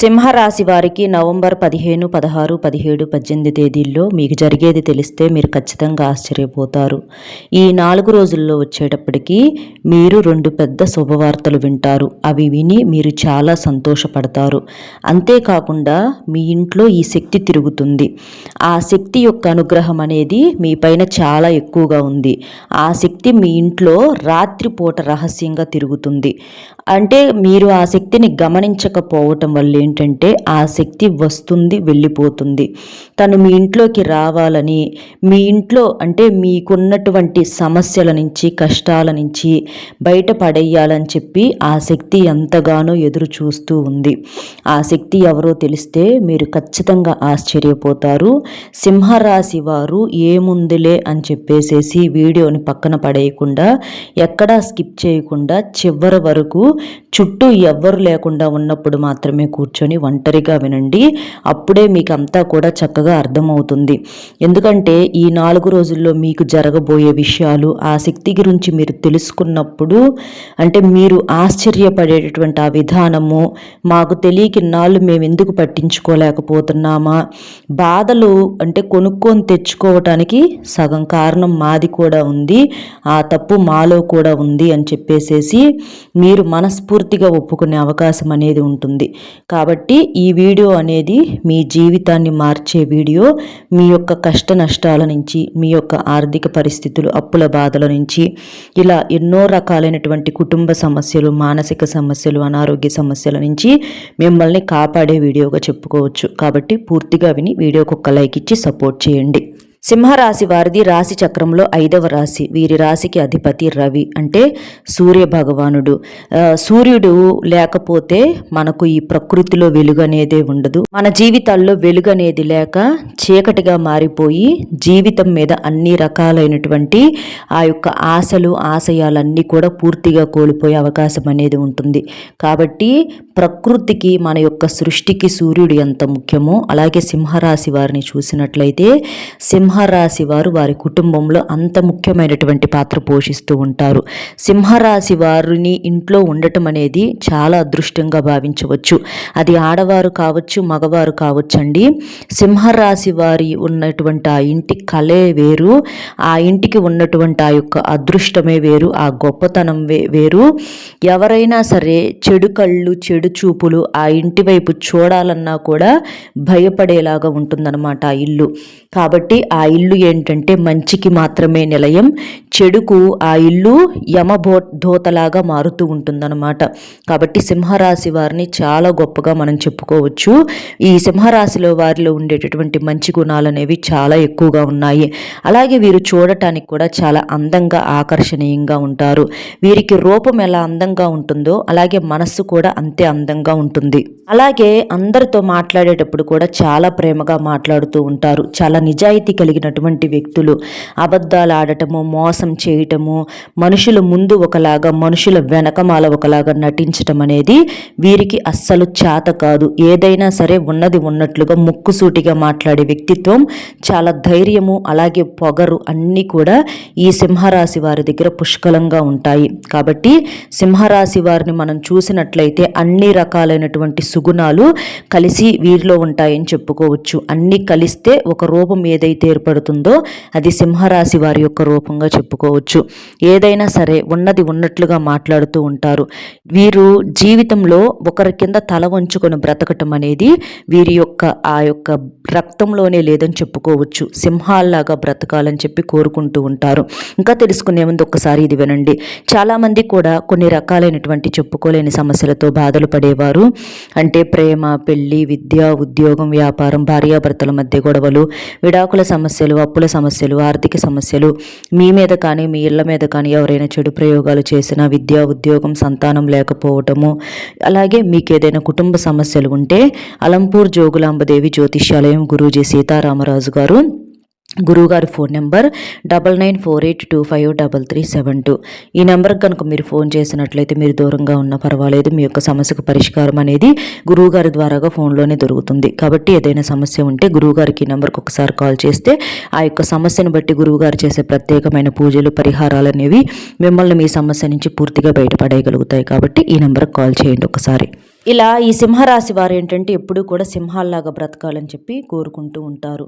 సింహరాశి వారికి నవంబర్ పదిహేను పదహారు పదిహేడు పద్దెనిమిది తేదీల్లో మీకు జరిగేది తెలిస్తే మీరు ఖచ్చితంగా ఆశ్చర్యపోతారు. ఈ నాలుగు రోజుల్లో వచ్చేటప్పటికి మీరు రెండు పెద్ద శుభవార్తలు వింటారు. అవి విని మీరు చాలా సంతోషపడతారు. అంతేకాకుండా మీ ఇంట్లో ఈ శక్తి తిరుగుతుంది. ఆ శక్తి యొక్క అనుగ్రహం అనేది మీ పైన చాలా ఎక్కువగా ఉంది. ఆ శక్తి మీ ఇంట్లో రాత్రిపూట రహస్యంగా తిరుగుతుంది. అంటే మీరు ఆ శక్తిని గమనించకపోవటం వల్ల ఏంటంటే ఆ శక్తి వస్తుంది వెళ్ళిపోతుంది. తను మీ ఇంట్లోకి రావాలని మీ ఇంట్లో అంటే మీకున్నటువంటి సమస్యల నుంచి కష్టాల నుంచి బయట పడేయాలని చెప్పి ఆ శక్తి ఎంతగానో ఎదురు చూస్తూ ఉంది. ఆ శక్తి ఎవరో తెలిస్తే మీరు ఖచ్చితంగా ఆశ్చర్యపోతారు. సింహరాశి వారు ఏముందిలే అని చెప్పేసేసి వీడియోని పక్కన పడేయకుండా ఎక్కడా స్కిప్ చేయకుండా చివరి వరకు చుట్టూ ఎవ్వరు లేకుండా ఉన్నప్పుడు మాత్రమే కూర్చొని ఒంటరిగా వినండి. అప్పుడే మీకు అంతా కూడా చక్కగా అర్థమవుతుంది. ఎందుకంటే ఈ నాలుగు రోజుల్లో మీకు జరగబోయే విషయాలు ఆ శక్తి గురించి మీరు తెలుసుకున్నప్పుడు అంటే మీరు ఆశ్చర్యపడేటటువంటి ఆ విధానము మాకు తెలియకి నాళ్ళు మేము ఎందుకు పట్టించుకోలేకపోతున్నామా? బాధలు అంటే కొనుక్కొని తెచ్చుకోవటానికి సగం కారణం మాది కూడా ఉంది. ఆ తప్పు మాలో కూడా ఉంది అని చెప్పేసేసి మీరు మన మనస్ఫూర్తిగా ఒప్పుకునే అవకాశం అనేది ఉంటుంది. కాబట్టి ఈ వీడియో అనేది మీ జీవితాన్ని మార్చే వీడియో. మీ యొక్క కష్ట నష్టాల నుంచి మీ యొక్క ఆర్థిక పరిస్థితులు అప్పుల బాధల నుంచి ఇలా ఎన్నో రకాలైనటువంటి కుటుంబ సమస్యలు మానసిక సమస్యలు అనారోగ్య సమస్యల నుంచి మిమ్మల్ని కాపాడే వీడియోగా చెప్పుకోవచ్చు. కాబట్టి పూర్తిగా విని వీడియోకి ఒక లైక్ ఇచ్చి సపోర్ట్ చేయండి. సింహరాశి వారిది రాశి చక్రంలో ఐదవ రాశి. వీరి రాశికి అధిపతి రవి అంటే సూర్య భగవానుడు. సూర్యుడు లేకపోతే మనకు ఈ ప్రకృతిలో వెలుగు అనేదే ఉండదు. మన జీవితాల్లో వెలుగు అనేది లేక చీకటిగా మారిపోయి జీవితం మీద అన్ని రకాలైనటువంటి ఆ యొక్క ఆశలు ఆశయాలన్నీ కూడా పూర్తిగా కోల్పోయే అవకాశం అనేది ఉంటుంది. కాబట్టి ప్రకృతికి మన యొక్క సృష్టికి సూర్యుడు ఎంత ముఖ్యమో అలాగే సింహరాశి వారిని చూసినట్లయితే సింహరాశి వారు వారి కుటుంబంలో అంత ముఖ్యమైనటువంటి పాత్ర పోషిస్తూ ఉంటారు. సింహరాశి వారిని ఇంట్లో ఉండటం అనేది చాలా అదృష్టంగా భావించవచ్చు. అది ఆడవారు కావచ్చు మగవారు కావచ్చండి. సింహరాశి వారి ఉన్నటువంటి ఆ ఇంటి కళే వేరు. ఆ ఇంటికి ఉన్నటువంటి ఆ యొక్క అదృష్టమే వేరు. ఆ గొప్పతనం వేరు. ఎవరైనా సరే చెడు కళ్ళు చెడు చెడు చూపులు ఆ ఇంటి వైపు చూడాలన్నా కూడా భయపడేలాగా ఉంటుందన్నమాట ఆ ఇల్లు. కాబట్టి ఆ ఇల్లు ఏంటంటే మంచికి మాత్రమే నిలయం. చెడుకు ఆ ఇల్లు యమభో ధోతలాగా మారుతూ ఉంటుందన్నమాట. కాబట్టి సింహరాశి వారిని చాలా గొప్పగా మనం చెప్పుకోవచ్చు. ఈ సింహరాశిలో వారిలో ఉండేటటువంటి మంచి గుణాలు అనేవి చాలా ఎక్కువగా ఉన్నాయి. అలాగే వీరు చూడటానికి కూడా చాలా అందంగా ఆకర్షణీయంగా ఉంటారు. వీరికి రూపం ఎలా అందంగా ఉంటుందో అలాగే మనస్సు కూడా అంతే అందంగా ఉంటుంది. అలాగే అందరితో మాట్లాడేటప్పుడు కూడా చాలా ప్రేమగా మాట్లాడుతూ ఉంటారు. చాలా నిజాయితీ కలిగినటువంటి వ్యక్తులు. అబద్ధాలు ఆడటము మోసం చేయటము మనుషుల ముందు ఒకలాగా మనుషుల వెనకమాల ఒకలాగా నటించటం అనేది వీరికి అస్సలు చేత కాదు. ఏదైనా సరే ఉన్నది ఉన్నట్లుగా ముక్కుసూటిగా మాట్లాడే వ్యక్తిత్వం చాలా ధైర్యము అలాగే పొగరు అన్నీ కూడా ఈ సింహరాశి వారి దగ్గర పుష్కలంగా ఉంటాయి. కాబట్టి సింహరాశి వారిని మనం చూసినట్లయితే అన్ని రకాలైనటువంటి సుగుణాలు కలిసి వీరిలో ఉంటాయని చెప్పుకోవచ్చు. అన్నీ కలిస్తే ఒక రూపం ఏదైతే ఏర్పడుతుందో అది సింహరాశి వారి యొక్క రూపంగా చెప్పుకోవచ్చు. ఏదైనా సరే ఉన్నది ఉన్నట్లుగా మాట్లాడుతూ ఉంటారు. వీరు జీవితంలో ఒకరి కింద తల వంచుకొని బ్రతకటం అనేది వీరి యొక్క ఆ యొక్క రక్తంలోనే లేదని చెప్పుకోవచ్చు. సింహాల్లాగా బ్రతకాలని చెప్పి కోరుకుంటూ ఉంటారు. ఇంకా తెలుసుకునే ముందు ఒక్కసారి ఇది వినండి. చాలామంది కూడా కొన్ని రకాలైనటువంటి చెప్పుకోలేని సమస్యలతో బాధలు పడేవారు అంటే ప్రేమ పెళ్ళి విద్య ఉద్యోగం వ్యాపారం భార్యాభర్తల మధ్య గొడవలు విడాకుల సమస్యలు అప్పుల సమస్యలు ఆర్థిక సమస్యలు మీ మీద కానీ మీ ఇళ్ళ మీద కానీ ఎవరైనా చెడు ప్రయోగాలు చేసినా విద్య ఉద్యోగం సంతానం లేకపోవటము అలాగే మీకు ఏదైనా కుటుంబ సమస్యలు ఉంటే అలంపూర్ జోగులాంబదేవి జ్యోతిష్యాలయం గురూజీ సీతారామరాజు గారు గురువుగారి phone number double nine four eight two five double three seven two. ఈ నెంబర్కి కనుక మీరు ఫోన్ చేసినట్లయితే మీరు దూరంగా ఉన్న పర్వాలేదు. మీ యొక్క సమస్యకు పరిష్కారం అనేది గురువుగారి ద్వారాగా ఫోన్లోనే దొరుకుతుంది. కాబట్టి ఏదైనా సమస్య ఉంటే గురువుగారికి ఈ నెంబర్కి ఒకసారి కాల్ చేస్తే ఆ యొక్క సమస్యను బట్టి గురువుగారు చేసే ప్రత్యేకమైన పూజలు పరిహారాలు అనేవి మిమ్మల్ని మీ సమస్య నుంచి పూర్తిగా బయటపడేయగలుగుతాయి. కాబట్టి ఈ నెంబర్కి కాల్ చేయండి ఒకసారి. ఇలా ఈ సింహరాశి వారు ఏంటంటే ఎప్పుడూ కూడా సింహాల్లాగా బ్రతకాలని చెప్పి కోరుకుంటూ ఉంటారు.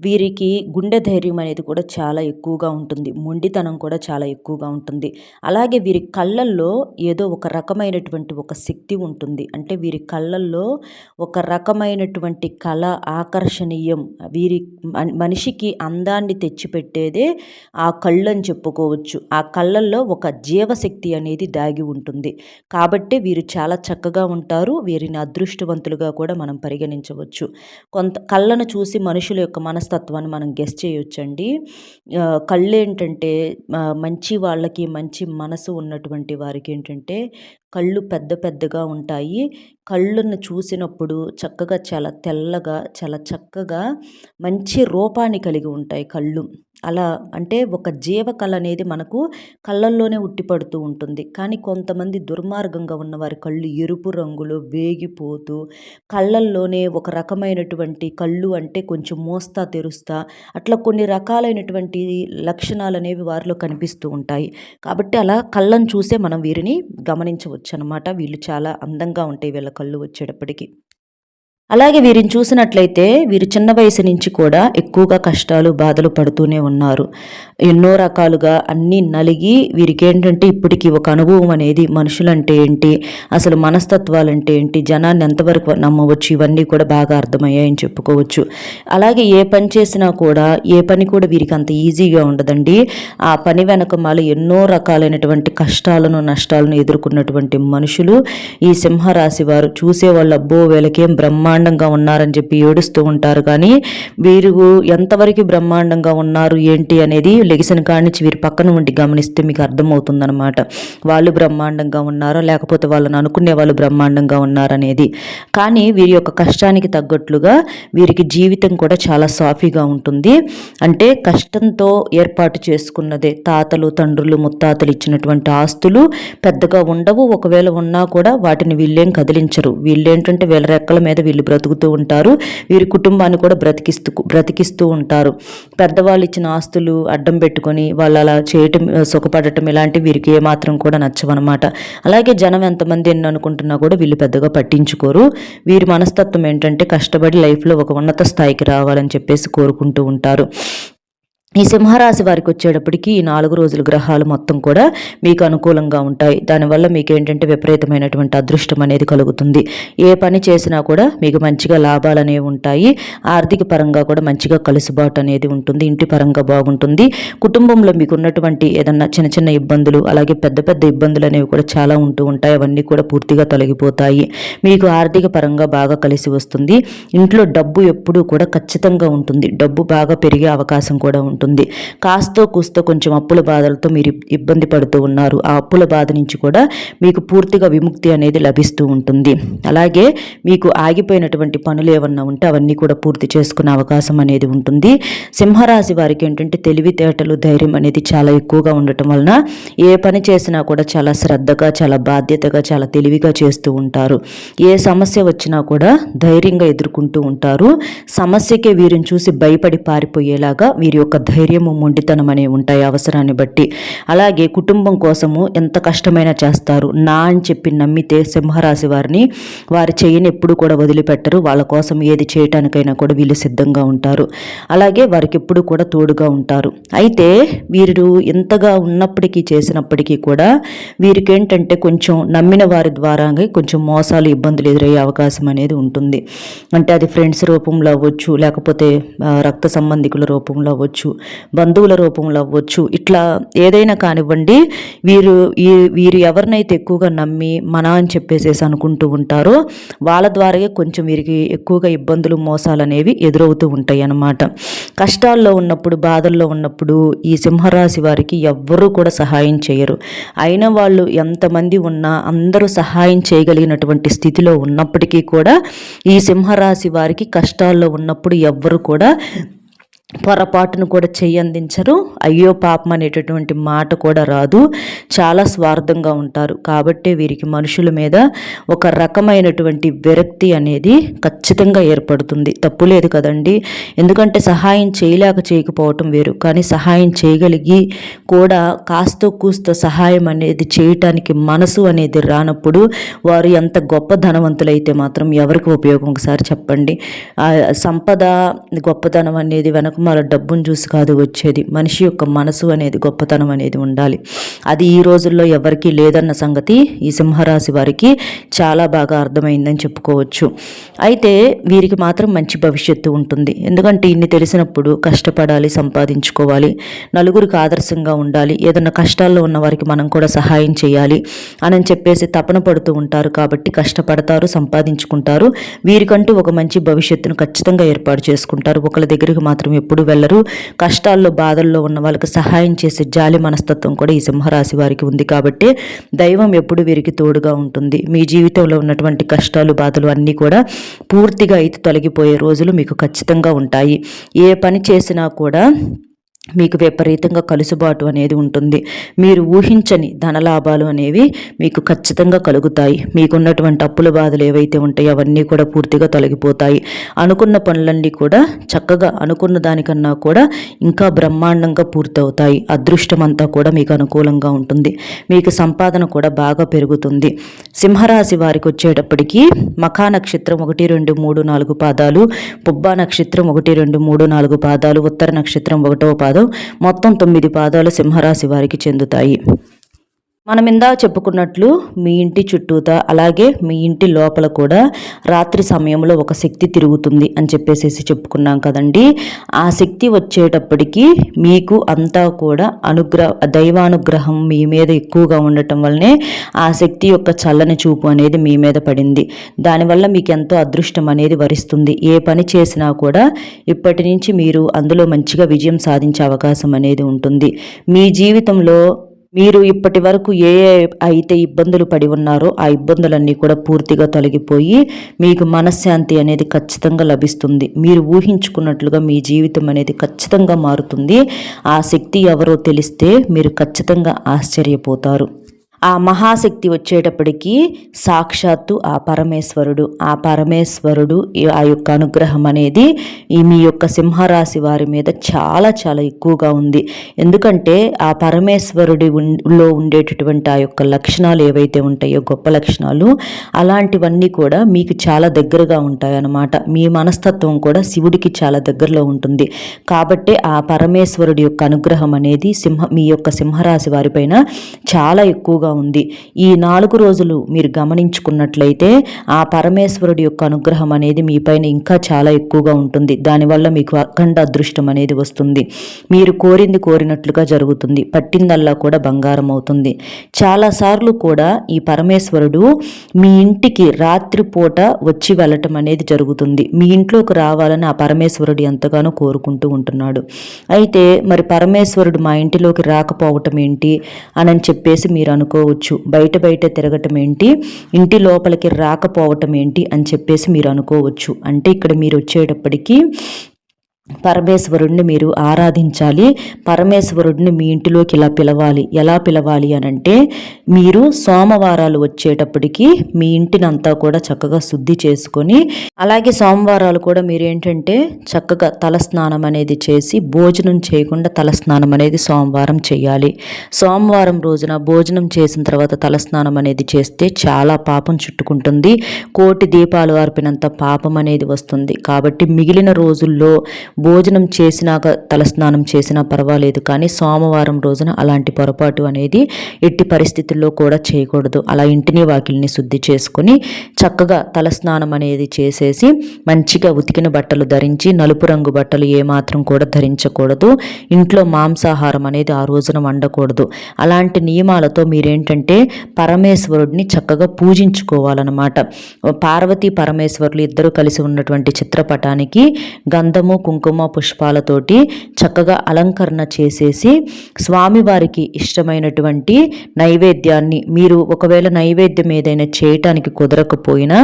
వీరికి గుండె ధైర్యం అనేది కూడా చాలా ఎక్కువగా ఉంటుంది. మొండితనం కూడా చాలా ఎక్కువగా ఉంటుంది. అలాగే వీరి కళ్ళల్లో ఏదో ఒక రకమైనటువంటి ఒక శక్తి ఉంటుంది. అంటే వీరి కళ్ళల్లో ఒక రకమైనటువంటి కళ ఆకర్షణీయం. వీరి మనిషికి అందాన్ని తెచ్చిపెట్టేదే ఆ కళ్ళు అని చెప్పుకోవచ్చు. ఆ కళ్ళల్లో ఒక జీవశక్తి అనేది దాగి ఉంటుంది. కాబట్టి వీరు చాలా చక్కగా ఉంటారు. ఉంటారు వీరిని అదృష్టవంతులుగా కూడా మనం పరిగణించవచ్చు. కొంత కళ్ళను చూసి మనుషుల యొక్క మనస్తత్వాన్ని మనం గెస్ చేయొచ్చండి. కళ్ళు ఏంటంటే మంచి వాళ్ళకి మంచి మనసు ఉన్నటువంటి వారికి ఏంటంటే కళ్ళు పెద్ద పెద్దగా ఉంటాయి. కళ్ళను చూసినప్పుడు చక్కగా చాలా తెల్లగా చాలా చక్కగా మంచి రూపాన్ని కలిగి ఉంటాయి కళ్ళు. అలా అంటే ఒక జీవకళ అనేది మనకు కళ్ళల్లోనే ఉట్టిపడుతూ ఉంటుంది. కానీ కొంతమంది దుర్మార్గంగా ఉన్న వారి కళ్ళు ఎరుపు రంగులో వేగిపోతూ కళ్ళల్లోనే ఒక రకమైనటువంటి కళ్ళు అంటే కొంచెం మోస్తా తెరుస్తా అట్లా కొన్ని రకాలైనటువంటి లక్షణాలు అనేవి వారిలో కనిపిస్తూ ఉంటాయి. కాబట్టి అలా కళ్ళను చూసే మనం వీరిని గమనించవచ్చు అనమాట వీళ్ళు చాలా అందంగా ఉంటాయి వీళ్ళ కళ్ళు వచ్చేటప్పటికి. అలాగే వీరిని చూసినట్లయితే వీరు చిన్న వయసు నుంచి కూడా ఎక్కువగా కష్టాలు బాధలు పడుతూనే ఉన్నారు. ఎన్నో రకాలుగా అన్నీ నలిగి వీరికి ఏంటంటే ఇప్పటికీ ఒక అనుభవం అనేది మనుషులంటే ఏంటి అసలు మనస్తత్వాలు అంటే ఏంటి జనాన్ని ఎంతవరకు నమ్మవచ్చు ఇవన్నీ కూడా బాగా అర్థమయ్యాయని చెప్పుకోవచ్చు. అలాగే ఏ పని చేసినా కూడా ఏ పని కూడా వీరికి అంత ఈజీగా ఉండదండి. ఆ పని వెనక మళ్ళీ ఎన్నో రకాలైనటువంటి కష్టాలను నష్టాలను ఎదుర్కొన్నటువంటి మనుషులు ఈ సింహరాశి వారు. చూసే వాళ్ళ అబ్బో వీళ్ళకేం బ్రహ్మ బ్రహ్మాండంగా ఉన్నారని చెప్పి ఏడుస్తూ ఉంటారు. కానీ వీరు ఎంతవరకు బ్రహ్మాండంగా ఉన్నారు ఏంటి అనేది లెగిసిన కాడి నుంచి వీరి పక్కన ఉండి గమనిస్తే మీకు అర్థమవుతుందనమాట వాళ్ళు బ్రహ్మాండంగా ఉన్నారో లేకపోతే వాళ్ళని అనుకునే వాళ్ళు బ్రహ్మాండంగా ఉన్నారనేది కానీ వీరి యొక్క కష్టానికి తగ్గట్లుగా వీరికి జీవితం కూడా చాలా సాఫీగా ఉంటుంది. అంటే కష్టంతో ఏర్పాటు చేసుకున్నదే తాతలు తండ్రులు ముత్తాతలు ఇచ్చినటువంటి ఆస్తులు పెద్దగా ఉండవు. ఒకవేళ ఉన్నా కూడా వాటిని వీళ్ళేం కదిలించరు. వీళ్ళేంటంటే వీళ్ళ రెక్కల మీద వీళ్ళు బ్రతుకుతూ ఉంటారు. వీరి కుటుంబాన్ని కూడా బ్రతికిస్తూ బ్రతికిస్తూ ఉంటారు. పెద్దవాళ్ళు ఇచ్చిన ఆస్తులు అడ్డం పెట్టుకొని వాళ్ళు అలా చేయటం సుఖపడటం ఇలాంటివి వీరికి ఏమాత్రం కూడా నచ్చవన్నమాట. అలాగే జనం ఎంతమంది ఎన్ని అనుకుంటున్నా కూడా వీళ్ళు పెద్దగా పట్టించుకోరు. వీరి మనస్తత్వం ఏంటంటే కష్టపడి లైఫ్లో ఒక ఉన్నత స్థాయికి రావాలని చెప్పేసి కోరుకుంటూ ఉంటారు. ఈ సింహరాశి వారికి వచ్చేటప్పటికి ఈ నాలుగు రోజుల గ్రహాలు మొత్తం కూడా మీకు అనుకూలంగా ఉంటాయి. దానివల్ల మీకు ఏంటంటే విపరీతమైనటువంటి అదృష్టం అనేది కలుగుతుంది. ఏ పని చేసినా కూడా మీకు మంచిగా లాభాలు అనేవి ఉంటాయి. ఆర్థిక పరంగా కూడా మంచిగా కలుసుబాటు అనేది ఉంటుంది. ఇంటి పరంగా బాగుంటుంది. కుటుంబంలో మీకు ఉన్నటువంటి ఏదన్నా చిన్న చిన్న ఇబ్బందులు అలాగే పెద్ద పెద్ద ఇబ్బందులు అనేవి కూడా చాలా ఉంటూ ఉంటాయి. అవన్నీ కూడా పూర్తిగా తొలగిపోతాయి. మీకు ఆర్థిక పరంగా బాగా కలిసి వస్తుంది. ఇంట్లో డబ్బు ఎప్పుడూ కూడా ఖచ్చితంగా ఉంటుంది. డబ్బు బాగా పెరిగే అవకాశం కూడా ఉంటుంది. ఉంటుంది. కాస్తో కూస్తో కొంచెం అప్పుల బాధలతో మీరు ఇబ్బంది పడుతూ ఉన్నారు. ఆ అప్పుల బాధ నుంచి కూడా మీకు పూర్తిగా విముక్తి అనేది లభిస్తూ ఉంటుంది. అలాగే మీకు ఆగిపోయినటువంటి పనులు ఏమన్నా ఉంటే అవన్నీ కూడా పూర్తి చేసుకునే అవకాశం అనేది ఉంటుంది. సింహరాశి వారికి ఏంటంటే తెలివితేటలు ధైర్యం అనేది చాలా ఎక్కువగా ఉండటం వలన ఏ పని చేసినా కూడా చాలా శ్రద్ధగా చాలా బాధ్యతగా చాలా తెలివిగా చేస్తూ ఉంటారు. ఏ సమస్య వచ్చినా కూడా ధైర్యంగా ఎదుర్కొంటూ ఉంటారు. సమస్యకే వీరిని చూసి భయపడి పారిపోయేలాగా వీరి యొక్క ధైర్యము మొండితనం అనేవి ఉంటాయి అవసరాన్ని బట్టి. అలాగే కుటుంబం కోసము ఎంత కష్టమైనా చేస్తారు. నా అని చెప్పి నమ్మితే సింహరాశి వారిని వారి చేయని ఎప్పుడు కూడా వదిలిపెట్టరు. వాళ్ళ కోసం ఏది చేయటానికైనా కూడా వీళ్ళు సిద్ధంగా ఉంటారు. అలాగే వారికి ఎప్పుడు కూడా తోడుగా ఉంటారు. అయితే వీరు ఎంతగా ఉన్నప్పటికీ చేసినప్పటికీ కూడా వీరికి ఏంటంటే కొంచెం నమ్మిన వారి ద్వారా కొంచెం మోసాలు ఇబ్బందులు ఎదురయ్యే అవకాశం అనేది ఉంటుంది. అంటే అది ఫ్రెండ్స్ రూపంలో అవ్వచ్చు లేకపోతే రక్త సంబంధికుల రూపంలో అవ్వచ్చు బంధువుల రూపంలో అవ్వచ్చు. ఇట్లా ఏదైనా కానివ్వండి వీరు వీరు ఎవరినైతే ఎక్కువగా నమ్మి మన అని చెప్పేసేసి అనుకుంటూ ఉంటారో వాళ్ళ ద్వారా కొంచెం వీరికి ఎక్కువగా ఇబ్బందులు మోసాలు అనేవి ఎదురవుతూ ఉంటాయి అన్నమాట కష్టాల్లో ఉన్నప్పుడు బాధల్లో ఉన్నప్పుడు ఈ సింహరాశి వారికి ఎవ్వరూ కూడా సహాయం చేయరు. అయిన వాళ్ళు ఎంతమంది ఉన్నా అందరూ సహాయం చేయగలిగినటువంటి స్థితిలో ఉన్నప్పటికీ కూడా ఈ సింహరాశి వారికి కష్టాల్లో ఉన్నప్పుడు ఎవ్వరు కూడా పొరపాటును కూడా చెయ్యందించరు. అయ్యో పాపం అనేటటువంటి మాట కూడా రాదు. చాలా స్వార్థంగా ఉంటారు. కాబట్టి వీరికి మనుషుల మీద ఒక రకమైనటువంటి విరక్తి అనేది ఖచ్చితంగా ఏర్పడుతుంది. తప్పు లేదు కదండి. ఎందుకంటే సహాయం చేయలేక చేయకపోవటం వేరు. కానీ సహాయం చేయగలిగి కూడా కాస్త కూస్త సహాయం అనేది చేయటానికి మనసు అనేది రానప్పుడు వారు ఎంత గొప్ప ధనవంతులైతే మాత్రం ఎవరికి ఉపయోగం? ఒకసారి చెప్పండి. సంపద గొప్పతనం అనేది వెనక మన డబ్బును చూసి కాదు వచ్చేది. మనిషి యొక్క మనసు అనేది గొప్పతనం అనేది ఉండాలి. అది ఈ రోజుల్లో ఎవరికీ లేదన్న సంగతి ఈ సింహరాశి వారికి చాలా బాగా అర్థమైందని చెప్పుకోవచ్చు. అయితే వీరికి మాత్రం మంచి భవిష్యత్తు ఉంటుంది. ఎందుకంటే ఇన్ని తెలిసినప్పుడు కష్టపడాలి సంపాదించుకోవాలి నలుగురికి ఆదర్శంగా ఉండాలి ఏదైనా కష్టాల్లో ఉన్న వారికి మనం కూడా సహాయం చేయాలి అని చెప్పేసి తపన పడుతూ ఉంటారు. కాబట్టి కష్టపడతారు సంపాదించుకుంటారు. వీరికంటూ ఒక మంచి భవిష్యత్తును ఖచ్చితంగా ఏర్పాటు చేసుకుంటారు. ఒకళ్ళ దగ్గరికి మాత్రం ఎప్పుడు ఎప్పుడు వెళ్ళరు. కష్టాల్లో బాధల్లో ఉన్న వాళ్ళకి సహాయం చేసే జాలి మనస్తత్వం కూడా ఈ సింహరాశి వారికి ఉంది కాబట్టి దైవం ఎప్పుడు వీరికి తోడుగా ఉంటుంది. మీ జీవితంలో ఉన్నటువంటి కష్టాలు బాధలు అన్నీ కూడా పూర్తిగా అయితే తొలగిపోయే రోజులు మీకు ఖచ్చితంగా ఉంటాయి. ఏ పని చేసినా కూడా మీకు విపరీతంగా కలుసుబాటు అనేది ఉంటుంది. మీరు ఊహించని ధనలాభాలు అనేవి మీకు ఖచ్చితంగా కలుగుతాయి. మీకున్నటువంటి అప్పుల బాధలు ఏవైతే ఉంటాయో అవన్నీ కూడా పూర్తిగా తొలగిపోతాయి. అనుకున్న పనులన్నీ కూడా చక్కగా అనుకున్న దానికన్నా కూడా ఇంకా బ్రహ్మాండంగా పూర్తవుతాయి. అదృష్టం అంతా కూడా మీకు అనుకూలంగా ఉంటుంది. మీకు సంపాదన కూడా బాగా పెరుగుతుంది. సింహరాశి వారికి వచ్చేటప్పటికి మఖా నక్షత్రం ఒకటి రెండు మూడు నాలుగు పాదాలు పుబ్బా నక్షత్రం ఒకటి రెండు మూడు నాలుగు పాదాలు ఉత్తర నక్షత్రం ఒకటో పాదాలు పాదం మొత్తం తొమ్మిది పాదాలు సింహరాశి వారికి చెందుతాయి. మనం ఇందా చెప్పుకున్నట్లు మీ ఇంటి చుట్టూత అలాగే మీ ఇంటి లోపల కూడా రాత్రి సమయంలో ఒక శక్తి తిరుగుతుంది అని చెప్పేసి చెప్పుకున్నాం కదండి. ఆ శక్తి వచ్చేటప్పటికి మీకు అంతా కూడా అనుగ్రహ దైవానుగ్రహం మీ మీద ఎక్కువగా ఉండటం వల్లనే ఆ శక్తి యొక్క చల్లని చూపు అనేది మీ మీద పడింది. దానివల్ల మీకు ఎంతో అదృష్టం అనేది వరిస్తుంది. ఏ పని చేసినా కూడా ఇప్పటి నుంచి మీరు అందులో మంచిగా విజయం సాధించే అవకాశం అనేది ఉంటుంది. మీ జీవితంలో మీరు ఇప్పటి వరకు ఏ అయితే ఇబ్బందులు పడి ఉన్నారో ఆ ఇబ్బందులన్నీ కూడా పూర్తిగా తొలగిపోయి మీకు మనశ్శాంతి అనేది ఖచ్చితంగా లభిస్తుంది. మీరు ఊహించుకున్నట్లుగా మీ జీవితం అనేది ఖచ్చితంగా మారుతుంది. ఆ శక్తి ఎవరో తెలిస్తే మీరు ఖచ్చితంగా ఆశ్చర్యపోతారు. ఆ మహాశక్తి వచ్చేటప్పటికి సాక్షాత్తు ఆ పరమేశ్వరుడు ఆ పరమేశ్వరుడు ఆ యొక్క అనుగ్రహం అనేది ఈ మీ యొక్క సింహరాశి వారి మీద చాలా చాలా ఎక్కువగా ఉంది. ఎందుకంటే ఆ పరమేశ్వరుడి లో ఉండేటటువంటి ఆ యొక్క లక్షణాలు ఏవైతే ఉంటాయో గొప్ప లక్షణాలు అలాంటివన్నీ కూడా మీకు చాలా దగ్గరగా ఉంటాయి అన్నమాట మీ మనస్తత్వం కూడా శివుడికి చాలా దగ్గరలో ఉంటుంది. కాబట్టి ఆ పరమేశ్వరుడి యొక్క అనుగ్రహం అనేది సింహ మీ యొక్క సింహరాశి వారిపైన చాలా ఎక్కువగా ఉంది. ఈ నాలుగు రోజులు మీరు గమనించుకున్నట్లయితే ఆ పరమేశ్వరుడి యొక్క అనుగ్రహం అనేది మీపైన ఇంకా చాలా ఎక్కువగా ఉంటుంది. దానివల్ల మీకు అఖండ అదృష్టం అనేది వస్తుంది. మీరు కోరింది కోరినట్లుగా జరుగుతుంది. పట్టిందల్లా కూడా బంగారం అవుతుంది. చాలాసార్లు కూడా ఈ పరమేశ్వరుడు మీ ఇంటికి రాత్రిపూట వచ్చి వెళ్ళటం అనేది జరుగుతుంది. మీ ఇంట్లోకి రావాలని ఆ పరమేశ్వరుడు ఎంతగానో కోరుకుంటూ ఉంటున్నాడు. అయితే మరి పరమేశ్వరుడు మా ఇంటిలోకి రాకపోవటం ఏంటి? అని చెప్పేసి మీరు అనుకో అనుకోవచ్చు బయట బయట తిరగటం ఏంటి? ఇంటి లోపలికి రాకపోవటం ఏంటి అని చెప్పేసి మీరు అనుకోవచ్చు. అంటే ఇక్కడ మీరు వచ్చేటప్పటికి పరమేశ్వరుడిని మీరు ఆరాధించాలి. పరమేశ్వరుడిని మీ ఇంటిలోకి ఇలా పిలవాలి? ఎలా పిలవాలి అని అంటే మీరు సోమవారాలు వచ్చేటప్పటికి మీ ఇంటిని అంతా కూడా చక్కగా శుద్ధి చేసుకొని అలాగే సోమవారాలు కూడా మీరు ఏంటంటే చక్కగా తలస్నానం అనేది చేసి భోజనం చేయకుండా తలస్నానం అనేది సోమవారం చేయాలి. సోమవారం రోజున భోజనం చేసిన తర్వాత తలస్నానం అనేది చేస్తే చాలా పాపం చుట్టుకుంటుంది. కోటి దీపాలు ఆర్పినంత పాపం అనేది వస్తుంది. కాబట్టి మిగిలిన రోజుల్లో భోజనం చేసినాక తలస్నానం చేసినా పర్వాలేదు కానీ సోమవారం రోజున అలాంటి పొరపాటు అనేది ఎట్టి పరిస్థితుల్లో కూడా చేయకూడదు. అలా ఇంటిని వాకిల్ని శుద్ధి చేసుకొని చక్కగా తలస్నానం అనేది చేసేసి మంచిగా ఉతికిన బట్టలు ధరించి నలుపు రంగు బట్టలు ఏమాత్రం కూడా ధరించకూడదు. ఇంట్లో మాంసాహారం అనేది ఆ రోజున వండకూడదు. అలాంటి నియమాలతో మీరేంటంటే పరమేశ్వరుడిని చక్కగా పూజించుకోవాలన్నమాట. పార్వతీ పరమేశ్వరులు ఇద్దరు కలిసి ఉన్నటువంటి చిత్రపటానికి గంధము కుంకుమ కుంకుమ పుష్పాలతోటి చక్కగా అలంకరణ చేసేసి స్వామివారికి ఇష్టమైనటువంటి నైవేద్యాన్ని మీరు ఒకవేళ నైవేద్యం ఏదైనా చేయటానికి కుదరకపోయినా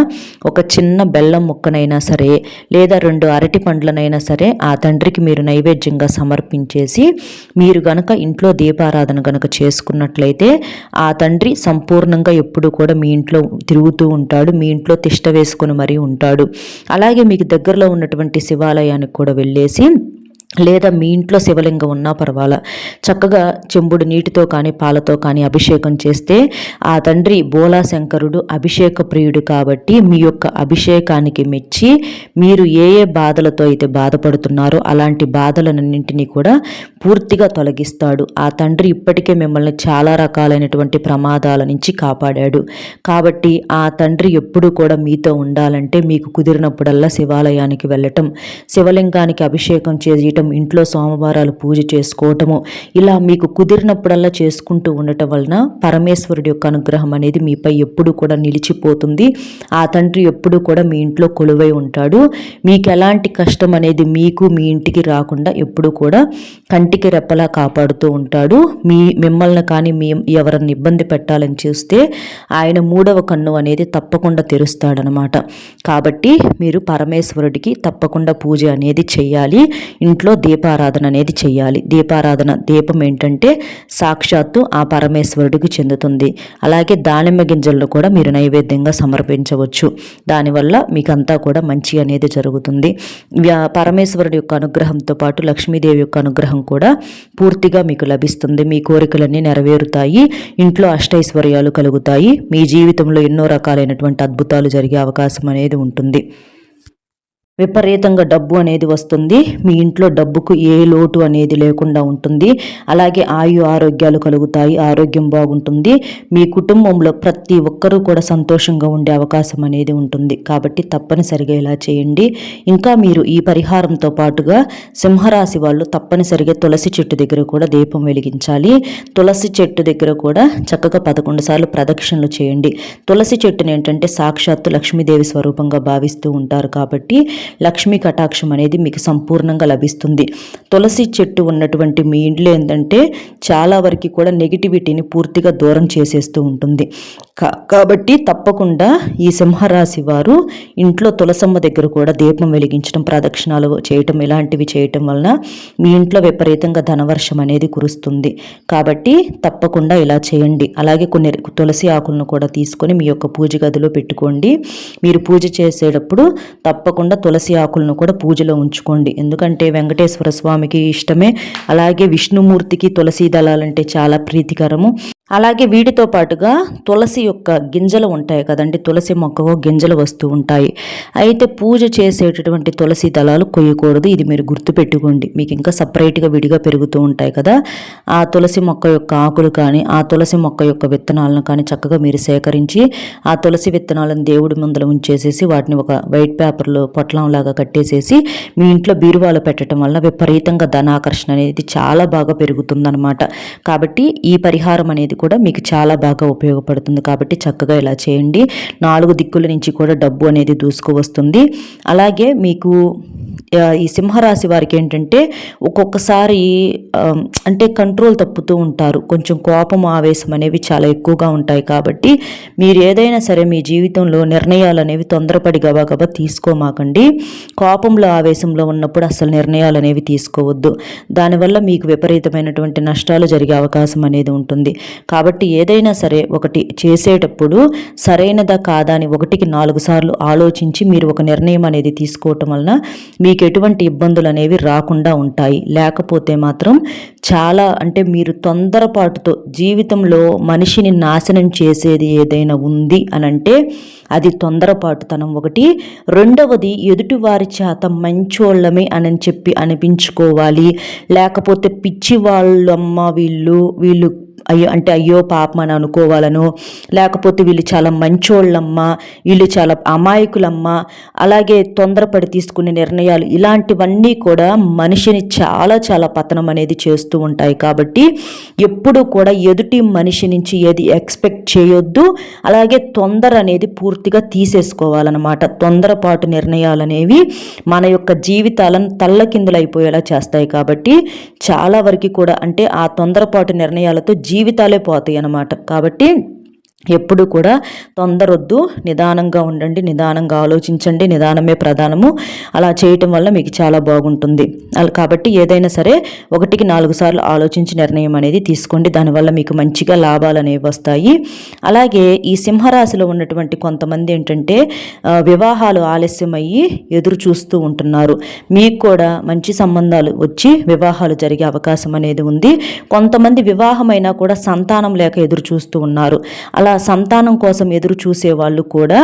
ఒక చిన్న బెల్లం ముక్కనైనా సరే లేదా రెండు అరటి పండ్లనైనా సరే ఆ తండ్రికి మీరు నైవేద్యంగా సమర్పించేసి మీరు గనక ఇంట్లో దీపారాధన గనక చేసుకున్నట్లయితే ఆ తండ్రి సంపూర్ణంగా ఎప్పుడు కూడా మీ ఇంట్లో తిరుగుతూ ఉంటాడు మీ ఇంట్లో తిష్ట వేసుకుని మరీ ఉంటాడు. అలాగే మీకు దగ్గరలో ఉన్నటువంటి శివాలయానికి కూడా వెళ్ళి వెళ్ళేసి లేదా మీ ఇంట్లో శివలింగం ఉన్నా పర్వాలా. చక్కగా చెంబుడు నీటితో కానీ పాలతో కానీ అభిషేకం చేస్తే ఆ తండ్రి బోలాశంకరుడు అభిషేక ప్రియుడు కాబట్టి మీ యొక్క అభిషేకానికి మెచ్చి మీరు ఏ ఏ బాధలతో అయితే బాధపడుతున్నారో అలాంటి బాధలన్నింటినీ కూడా పూర్తిగా తొలగిస్తాడు. ఆ తండ్రి ఇప్పటికే మిమ్మల్ని చాలా రకాలైనటువంటి ప్రమాదాల నుంచి కాపాడాడు. కాబట్టి ఆ తండ్రి ఎప్పుడూ కూడా మీతో ఉండాలంటే మీకు కుదిరినప్పుడల్లా శివాలయానికి వెళ్ళటం శివలింగానికి అభిషేకం చేయటం ఇంట్లో సోమవారాలు పూజ చేసుకోవటము ఇలా మీకు కుదిరినప్పుడల్లా చేసుకుంటూ ఉండటం వలన పరమేశ్వరుడి యొక్క అనుగ్రహం అనేది మీపై ఎప్పుడు కూడా నిలిచిపోతుంది. ఆ తండ్రి ఎప్పుడు కూడా మీ ఇంట్లో కొలువై ఉంటాడు. మీకు ఎలాంటి కష్టం అనేది మీకు మీ ఇంటికి రాకుండా ఎప్పుడు కూడా కంటికి రెప్పలా కాపాడుతూ ఉంటాడు. మీ మిమ్మల్ని కానీ మీ ఎవరిని ఇబ్బంది పెట్టాలని చూస్తే ఆయన మూడవ కన్ను అనేది తప్పకుండా తెరుస్తాడనమాట. కాబట్టి మీరు పరమేశ్వరుడికి తప్పకుండా పూజ అనేది చేయాలి. ఇంట్లో దీపారాధన అనేది చేయాలి దీపారాధన దీపం ఏంటంటే సాక్షాత్తు ఆ పరమేశ్వరుడికి చెందుతుంది. అలాగే దానిమ్మ గింజలను కూడా మీరు నైవేద్యంగా సమర్పించవచ్చు. దానివల్ల మీకంతా కూడా మంచి అనేది జరుగుతుంది. పరమేశ్వరుడి యొక్క అనుగ్రహంతో పాటు లక్ష్మీదేవి యొక్క అనుగ్రహం కూడా పూర్తిగా మీకు లభిస్తుంది. మీ కోరికలన్నీ నెరవేరుతాయి. ఇంట్లో అష్టైశ్వర్యాలు కలుగుతాయి. మీ జీవితంలో ఎన్నో రకాలైనటువంటి అద్భుతాలు జరిగే అవకాశం అనేది ఉంటుంది. విపరీతంగా డబ్బు అనేది వస్తుంది. మీ ఇంట్లో డబ్బుకు ఏ లోటు అనేది లేకుండా ఉంటుంది. అలాగే ఆయు ఆరోగ్యాలు కలుగుతాయి ఆరోగ్యం బాగుంటుంది. మీ కుటుంబంలో ప్రతి ఒక్కరూ కూడా సంతోషంగా ఉండే అవకాశం అనేది ఉంటుంది. కాబట్టి తప్పనిసరిగా ఇలా చేయండి. ఇంకా మీరు ఈ పరిహారంతో పాటుగా సింహరాశి వాళ్ళు తప్పనిసరిగా తులసి చెట్టు దగ్గర కూడా దీపం వెలిగించాలి. తులసి చెట్టు దగ్గర కూడా చక్కగా పదకొండు సార్లు ప్రదక్షిణలు చేయండి. తులసి చెట్టుని ఏంటంటే సాక్షాత్తు లక్ష్మీదేవి స్వరూపంగా భావిస్తూ ఉంటారు కాబట్టి లక్ష్మీ కటాక్షం అనేది మీకు సంపూర్ణంగా లభిస్తుంది. తులసి చెట్టు ఉన్నటువంటి మీ ఇంట్లో ఏంటంటే చాలా వరకు కూడా నెగిటివిటీని పూర్తిగా దూరం చేసేస్తూ ఉంటుంది. కాబట్టి తప్పకుండా ఈ సింహరాశి వారు ఇంట్లో తులసమ్మ దగ్గర కూడా దీపం వెలిగించడం ప్రదక్షిణాలు చేయటం ఇలాంటివి చేయటం వలన మీ ఇంట్లో విపరీతంగా ధనవర్షం అనేది కురుస్తుంది. కాబట్టి తప్పకుండా ఇలా చేయండి. అలాగే కొన్ని తులసి ఆకులను కూడా తీసుకొని మీ యొక్క పూజ గదిలో పెట్టుకోండి. మీరు పూజ చేసేటప్పుడు తప్పకుండా తులసి ఆకులను కూడా పూజలో ఉంచుకోండి. ఎందుకంటే వెంకటేశ్వర స్వామికి ఇష్టమే. అలాగే విష్ణుమూర్తికి తులసి దళాలంటే చాలా ప్రీతికరము. అలాగే వీటితో పాటుగా తులసి యొక్క గింజలు ఉంటాయి కదండి. తులసి మొక్కకు గింజలు వస్తూ ఉంటాయి. అయితే పూజ చేసేటటువంటి తులసి దళాలు కొయ్యకూడదు. ఇది మీరు గుర్తుపెట్టుకోండి. మీకు ఇంకా సపరేట్గా విడిగా పెరుగుతూ ఉంటాయి కదా. ఆ తులసి మొక్క యొక్క ఆకులు కానీ ఆ తులసి మొక్క యొక్క విత్తనాలను కానీ చక్కగా మీరు సేకరించి ఆ తులసి విత్తనాలను దేవుడి ముందర ఉంచేసేసి వాటిని ఒక వైట్ పేపర్లో పొట్లంలాగా కట్టేసేసి మీ ఇంట్లో బీరువాలో పెట్టడం వల్ల విపరీతంగా ధనాకర్షణ అనేది చాలా బాగా పెరుగుతుందన్నమాట. కాబట్టి ఈ పరిహారం అనేది కూడా మీకు చాలా బాగా ఉపయోగపడుతుంది. కాబట్టి చక్కగా ఇలా చేయండి. నాలుగు దిక్కుల నుంచి కూడా డబ్బు అనేది దూసుకు వస్తుంది అలాగే మీకు ఈ సింహరాశి వారికి ఏంటంటే ఒక్కొక్కసారి అంటే కంట్రోల్ తప్పుతూ ఉంటారు. కొంచెం కోపం ఆవేశం అనేవి చాలా ఎక్కువగా ఉంటాయి కాబట్టి మీరు ఏదైనా సరే మీ జీవితంలో నిర్ణయాలు అనేవి తొందరపడి గబా తీసుకోమాకండి. కోపంలో ఆవేశంలో ఉన్నప్పుడు అసలు నిర్ణయాలు అనేవి తీసుకోవద్దు. దానివల్ల మీకు విపరీతమైనటువంటి నష్టాలు జరిగే అవకాశం అనేది ఉంటుంది. కాబట్టి ఏదైనా సరే ఒకటి చేసేటప్పుడు సరైనదా కాదా అని ఒకటికి నాలుగు సార్లు ఆలోచించి మీరు ఒక నిర్ణయం అనేది తీసుకోవటం వలన మీకు ఎటువంటి ఇబ్బందులు అనేవి రాకుండా ఉంటాయి. లేకపోతే మాత్రం చాలా అంటే మీరు తొందరపాటుతో జీవితంలో మనిషిని నాశనం చేసేది ఏదైనా ఉంది అని అంటే అది తొందరపాటుతనం. ఒకటి రెండవది ఎదుటివారి చేత మంచోళ్ళమే అని చెప్పి అనిపించుకోవాలి. లేకపోతే పిచ్చి వాళ్ళమ్మ వీళ్ళు వీళ్ళు అయ్యో అంటే అయ్యో పాపం అని అనుకోవాలనో లేకపోతే వీళ్ళు చాలా మంచోళ్ళమ్మా వీళ్ళు చాలా అమాయకులమ్మ అలాగే తొందరపడి తీసుకునే నిర్ణయాలు ఇలాంటివన్నీ కూడా మనిషిని చాలా చాలా పతనం అనేది చేస్తూ ఉంటాయి. కాబట్టి ఎప్పుడు కూడా ఎదుటి మనిషి నుంచి ఏది ఎక్స్పెక్ట్ చేయొద్దు అలాగే తొందర అనేది పూర్తిగా తీసేసుకోవాలన్నమాట. తొందరపాటు నిర్ణయాలు అనేవి మన యొక్క జీవితాలను తల్లకిందులైపోయేలా చేస్తాయి. కాబట్టి చాలా వరకు కూడా అంటే ఆ తొందరపాటు నిర్ణయాలతో జీవితాలే పోతాయి అన్నమాట కాబట్టి ఎప్పుడు కూడా తొందరొద్దు నిదానంగా ఉండండి నిదానంగా ఆలోచించండి నిదానమే ప్రధానము. అలా చేయటం వల్ల మీకు చాలా బాగుంటుంది. కాబట్టి ఏదైనా సరే ఒకటికి నాలుగు సార్లు ఆలోచించి నిర్ణయం అనేది తీసుకోండి. దానివల్ల మీకు మంచిగా లాభాలు అనేవి వస్తాయి. అలాగే ఈ సింహరాశిలో ఉన్నటువంటి కొంతమంది ఏంటంటే వివాహాలు ఆలస్యమయ్యి ఎదురు చూస్తూ ఉంటున్నారు. మీకు కూడా మంచి సంబంధాలు వచ్చి వివాహాలు జరిగే అవకాశం అనేది ఉంది. కొంతమంది వివాహమైనా కూడా సంతానం లేక ఎదురు చూస్తూ ఉన్నారు. అలా అలా సంతానం కోసం ఎదురు చూసే వాళ్ళు కూడా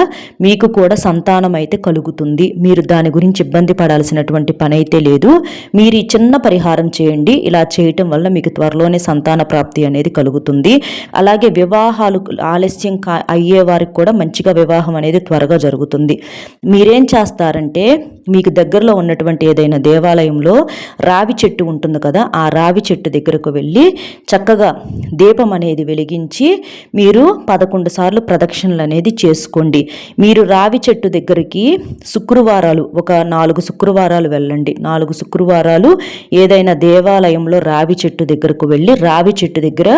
మీకు కూడా సంతానం అయితే కలుగుతుంది. మీరు దాని గురించి ఇబ్బంది పడాల్సినటువంటి పని అయితే లేదు. మీరు ఈ చిన్న పరిహారం చేయండి. ఇలా చేయటం వల్ల మీకు త్వరలోనే సంతాన ప్రాప్తి అనేది కలుగుతుంది. అలాగే వివాహాలు ఆలస్యం కా అయ్యే వారికి కూడా మంచిగా వివాహం అనేది త్వరగా జరుగుతుంది. మీరేం చేస్తారంటే మీకు దగ్గరలో ఉన్నటువంటి ఏదైనా దేవాలయంలో రావి చెట్టు ఉంటుంది కదా ఆ రావి చెట్టు దగ్గరకు వెళ్ళి చక్కగా దీపం అనేది వెలిగించి మీరు పదకొండు సార్లు ప్రదక్షిణలు అనేది చేసుకోండి. మీరు రావి చెట్టు దగ్గరికి శుక్రవారాలు ఒక నాలుగు శుక్రవారాలు వెళ్ళండి. నాలుగు శుక్రవారాలు ఏదైనా దేవాలయంలో రావి చెట్టు దగ్గరకు వెళ్ళి రావి చెట్టు దగ్గర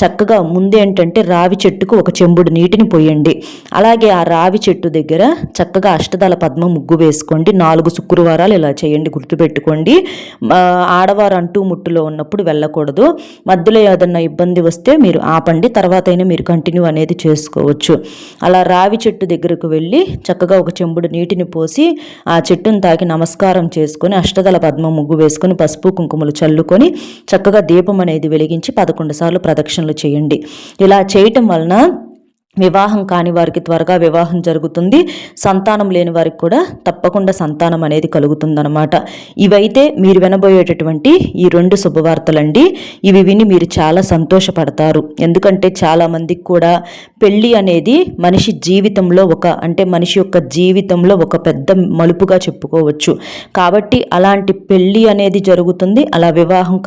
చక్కగా ముందేంటంటే రావి చెట్టుకు ఒక చెంబుడు నీటిని పోయండి. అలాగే ఆ రావి చెట్టు దగ్గర చక్కగా అష్టదళ పద్మ ముగ్గు వేసుకోండి. నాలుగు నాలుగు శుక్రవారాలు ఇలా చేయండి గుర్తుపెట్టుకోండి. ఆడవారు అంటూ ముట్టులో ఉన్నప్పుడు వెళ్ళకూడదు. మధ్యలో ఏదన్నా ఇబ్బంది వస్తే మీరు ఆపండి తర్వాత అయినా మీరు కంటిన్యూ అనేది చేసుకోవచ్చు. అలా రావి చెట్టు దగ్గరకు వెళ్ళి చక్కగా ఒక చెంబుడు నీటిని పోసి ఆ చెట్టును తాకి నమస్కారం చేసుకొని అష్టదల పద్మ ముగ్గు వేసుకొని పసుపు కుంకుమలు చల్లుకొని చక్కగా దీపం అనేది వెలిగించి పదకొండు సార్లు ప్రదక్షిణలు చేయండి. ఇలా చేయటం వలన వివాహం కాని వారికి త్వరగా వివాహం జరుగుతుంది. సంతానం లేని వారికి కూడా తప్పకుండా సంతానం అనేది కలుగుతుందన్నమాట. ఇవైతే మీరు వినబోయేటటువంటి ఈ రెండు శుభవార్తలండి. ఇవి విని మీరు చాలా సంతోషపడతారు. ఎందుకంటే చాలామందికి కూడా పెళ్ళి అనేది మనిషి జీవితంలో ఒక అంటే మనిషి యొక్క జీవితంలో ఒక పెద్ద మలుపుగా చెప్పుకోవచ్చు. కాబట్టి అలాంటి పెళ్ళి అనేది జరుగుతుంది. అలా వివాహం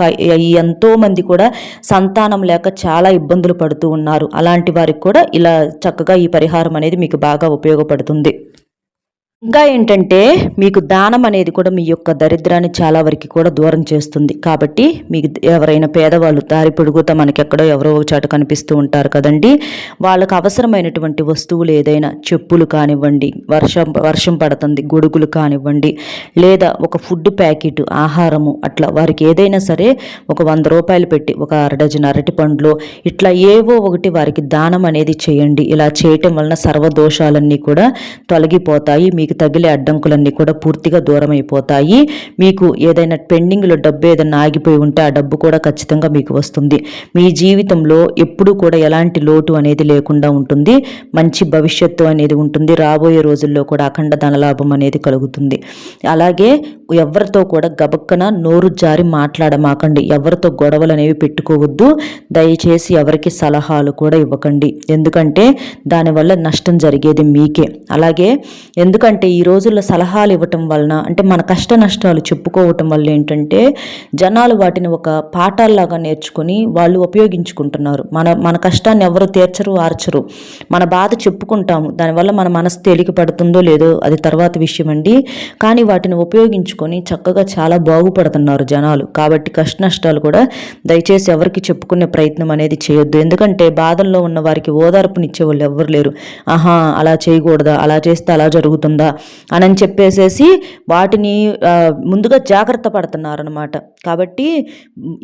ఎంతోమంది కూడా సంతానం లేక చాలా ఇబ్బందులు పడుతూ ఉన్నారు. అలాంటి వారికి కూడా ఇలా చక్కగా ఈ పరిహారం అనేది మీకు బాగా ఉపయోగపడుతుంది. ఇంకా ఏంటంటే మీకు దానం అనేది కూడా మీ యొక్క దరిద్రాన్ని చాలా వరకు కూడా దూరం చేస్తుంది. కాబట్టి మీకు ఎవరైనా పేదవాళ్ళు దారి పొడుగుతా మనకి ఎక్కడో ఎవరో ఒక చాట కనిపిస్తూ ఉంటారు కదండి. వాళ్ళకు అవసరమైనటువంటి వస్తువులు ఏదైనా చెప్పులు కానివ్వండి వర్షం వర్షం పడుతుంది గొడుగులు కానివ్వండి లేదా ఒక ఫుడ్ ప్యాకెట్ ఆహారము అట్లా వారికి ఏదైనా సరే ఒక వంద రూపాయలు పెట్టి ఒక అర డజన్ అరటి పండ్లు ఇట్లా ఏవో ఒకటి వారికి దానం అనేది చేయండి. ఇలా చేయటం వలన సర్వదోషాలన్నీ కూడా తొలగిపోతాయి. మీకు మీకు తగిలే అడ్డంకులన్నీ కూడా పూర్తిగా దూరం అయిపోతాయి మీకు ఏదైనా పెండింగ్లో డబ్బు ఏదైనా ఆగిపోయి ఉంటే ఆ డబ్బు కూడా ఖచ్చితంగా మీకు వస్తుంది. మీ జీవితంలో ఎప్పుడూ కూడా ఎలాంటి లోటు అనేది లేకుండా ఉంటుంది. మంచి భవిష్యత్తు అనేది ఉంటుంది. రాబోయే రోజుల్లో కూడా అఖండ ధనలాభం అనేది కలుగుతుంది. అలాగే ఎవరితో కూడా గబక్కన నోరు జారి మాట్లాడమాకండి. ఎవరితో గొడవలు అనేవి పెట్టుకోవద్దు. దయచేసి ఎవరికి సలహాలు కూడా ఇవ్వకండి. ఎందుకంటే దానివల్ల నష్టం జరిగేది మీకే. అలాగే ఎందుకంటే అంటే ఈ రోజుల్లో సలహాలు ఇవ్వటం వలన అంటే మన కష్ట నష్టాలు చెప్పుకోవటం వల్ల ఏంటంటే జనాలు వాటిని ఒక పాఠాల్లాగా నేర్చుకొని వాళ్ళు ఉపయోగించుకుంటున్నారు. మన మన కష్టాన్ని ఎవరు తీర్చరు ఆర్చరు. మన బాధ చెప్పుకుంటాము. దానివల్ల మన మనసు తేలిక పడుతుందో లేదో అది తర్వాత విషయం అండి. కానీ వాటిని ఉపయోగించుకొని చక్కగా చాలా బాగుపడుతున్నారు జనాలు. కాబట్టి కష్ట నష్టాలు కూడా దయచేసి ఎవరికి చెప్పుకునే ప్రయత్నం అనేది చేయొద్దు. ఎందుకంటే బాధల్లో ఉన్న వారికి ఓదార్పునిచ్చే వాళ్ళు ఎవరు లేరు. ఆహా అలా చేయకూడదా? అలా చేస్తే అలా జరుగుతుందా? అని చెప్పేసేసి వాటిని ముందుగా జాగ్రత్త పడుతున్నారనమాట కాబట్టి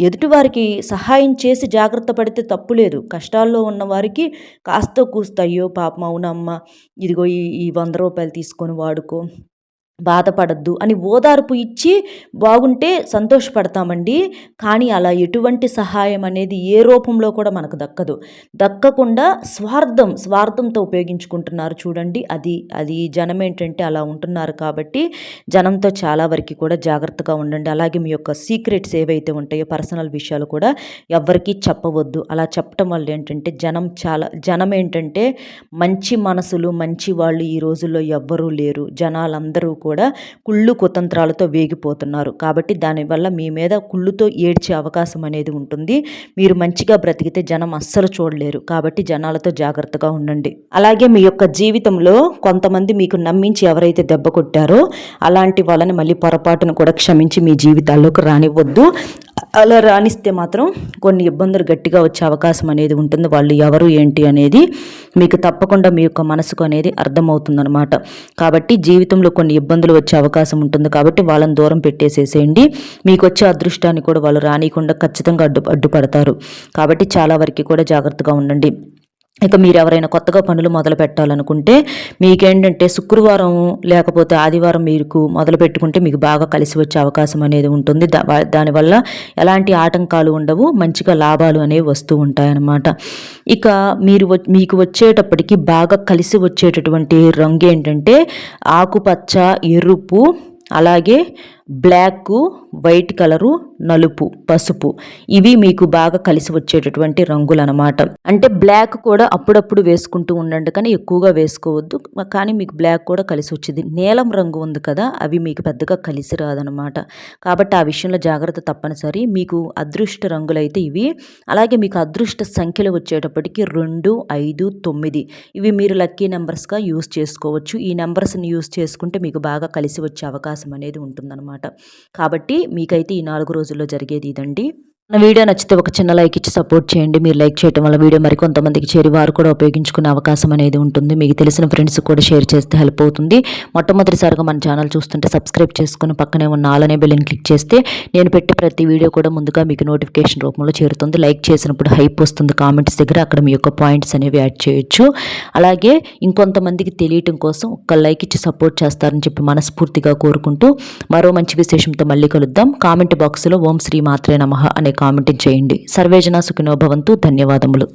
ఎదుటివారికి సహాయం చేసి జాగ్రత్త పడితే తప్పు లేదు. కష్టాల్లో ఉన్న వారికి కాస్త కూస్త అయ్యో పాపం అవునమ్మ ఇదిగో ఈ వంద రూపాయలు తీసుకొని వాడుకో. బాధపడద్దు అని ఓదార్పు ఇచ్చి బాగుంటే సంతోషపడతామండి. కానీ అలా ఎటువంటి సహాయం అనేది ఏ రూపంలో కూడా మనకు దక్కదు. దక్కకుండా స్వార్థం స్వార్థంతో ఉపయోగించుకుంటున్నారు చూడండి. అది అది జనం ఏంటంటే అలా ఉంటున్నారు కాబట్టి జనంతో చాలా వరకు కూడా జాగ్రత్తగా ఉండండి. అలాగే మీ యొక్క సీక్రెట్స్ ఏవైతే ఉంటాయో పర్సనల్ విషయాలు కూడా ఎవరికీ చెప్పవద్దు. అలా చెప్పటం వల్ల ఏంటంటే జనం చాలా జనం ఏంటంటే మంచి మనసులు మంచి వాళ్ళు ఈ రోజుల్లో ఎవ్వరూ లేరు. జనాలందరూ కూడా కూడా కుళ్ళు కుతంత్రాలతో వేగిపోతున్నారు. కాబట్టి దానివల్ల మీ మీద కుళ్ళుతో ఏడ్చే అవకాశం అనేది ఉంటుంది. మీరు మంచిగా బ్రతికితే జనం అస్సలు చూడలేరు. కాబట్టి జనాలతో జాగ్రత్తగా ఉండండి. అలాగే మీ యొక్క జీవితంలో కొంతమంది మీకు నమ్మించి ఎవరైతే దెబ్బ కొట్టారో అలాంటి వాళ్ళని మళ్ళీ పొరపాటును కూడా క్షమించి మీ జీవితాల్లోకి రానివ్వద్దు. అలా రాణిస్తే మాత్రం కొన్ని ఇబ్బందులు గట్టిగా వచ్చే అవకాశం అనేది ఉంటుంది. వాళ్ళు ఎవరు ఏంటి అనేది మీకు తప్పకుండా మీ యొక్క మనసుకు అనేది అర్థమవుతుందనమాట కాబట్టి జీవితంలో కొన్ని ఇబ్బందులు వచ్చే అవకాశం ఉంటుంది. కాబట్టి వాళ్ళని దూరం పెట్టేసేసేయండి. మీకు వచ్చే అదృష్టాన్ని కూడా వాళ్ళు రానియకుండా ఖచ్చితంగా అడ్డు అడ్డుపడతారు. కాబట్టి చాలా వరకు కూడా జాగ్రత్తగా ఉండండి. ఇక మీరు ఎవరైనా కొత్తగా పనులు మొదలు పెట్టాలనుకుంటే మీకేంటంటే శుక్రవారం లేకపోతే ఆదివారం మీకు మొదలు పెట్టుకుంటే మీకు బాగా కలిసి వచ్చే అవకాశం అనేది ఉంటుంది. దానివల్ల ఎలాంటి ఆటంకాలు ఉండవు మంచిగా లాభాలు అనేవి వస్తూ ఉంటాయన్నమాట. ఇక మీరు మీకు వచ్చేటప్పటికి బాగా కలిసి వచ్చేటటువంటి రంగు ఏంటంటే ఆకుపచ్చ ఎరుపు అలాగే బ్లాక్ వైట్ కలరు నలుపు పసుపు. ఇవి మీకు బాగా కలిసి వచ్చేటటువంటి రంగులు అనమాట అంటే బ్లాక్ కూడా అప్పుడప్పుడు వేసుకుంటూ ఉండండి కానీ ఎక్కువగా వేసుకోవద్దు. కానీ మీకు బ్లాక్ కూడా కలిసి వచ్చేది. నీలం రంగు ఉంది కదా అవి మీకు పెద్దగా కలిసి రాదనమాట. కాబట్టి ఆ విషయంలో జాగ్రత్త తప్పనిసరి. మీకు అదృష్ట రంగులు అయితే ఇవి. అలాగే మీకు అదృష్ట సంఖ్యలు వచ్చేటప్పటికి రెండు ఐదు తొమ్మిది. ఇవి మీరు లక్కీ నెంబర్స్గా యూస్ చేసుకోవచ్చు. ఈ నెంబర్స్ని యూస్ చేసుకుంటే మీకు బాగా కలిసి వచ్చే అవకాశం అనేది ఉంటుందన్నమాట. కాబట్టి మీకైతే ఈ నాలుగు రోజుల్లో జరిగేది ఇదండి. నా వీడియో నచ్చితే ఒక చిన్న లైక్ ఇచ్చి సపోర్ట్ చేయండి. మీరు లైక్ చేయడం వల్ల వీడియో మరి కొంతమందికి చేరి వారు కూడా ఉపయోగించుకునే అవకాశం అనేది ఉంటుంది. మీకు తెలిసిన ఫ్రెండ్స్ కూడా షేర్ చేస్తే హెల్ప్ అవుతుంది. మొట్టమొదటిసారిగా మన ఛానల్ చూస్తుంటే సబ్స్క్రైబ్ చేసుకుని పక్కనే ఉన్న ఆలనే బెల్లిని క్లిక్ చేస్తే నేను పెట్టే ప్రతి వీడియో కూడా ముందుగా మీకు నోటిఫికేషన్ రూపంలో చేరుతుంది. లైక్ చేసినప్పుడు హైప్ వస్తుంది. కామెంట్స్ దగ్గర అక్కడ మీ యొక్క పాయింట్స్ అనేవి యాడ్ చేయొచ్చు. అలాగే ఇంకొంతమందికి తెలియటం కోసం ఒక లైక్ ఇచ్చి సపోర్ట్ చేస్తారని చెప్పి మనస్ఫూర్తిగా కోరుకుంటూ మరో మంచి విశేషంతో మళ్ళీ కలుద్దాం. కామెంట్ బాక్స్లో ఓం శ్రీ మాత్రే నమ అనే కామెంట్ చేయండి. సర్వేజన సుఖినోభవంతు ధన్యవాదములు.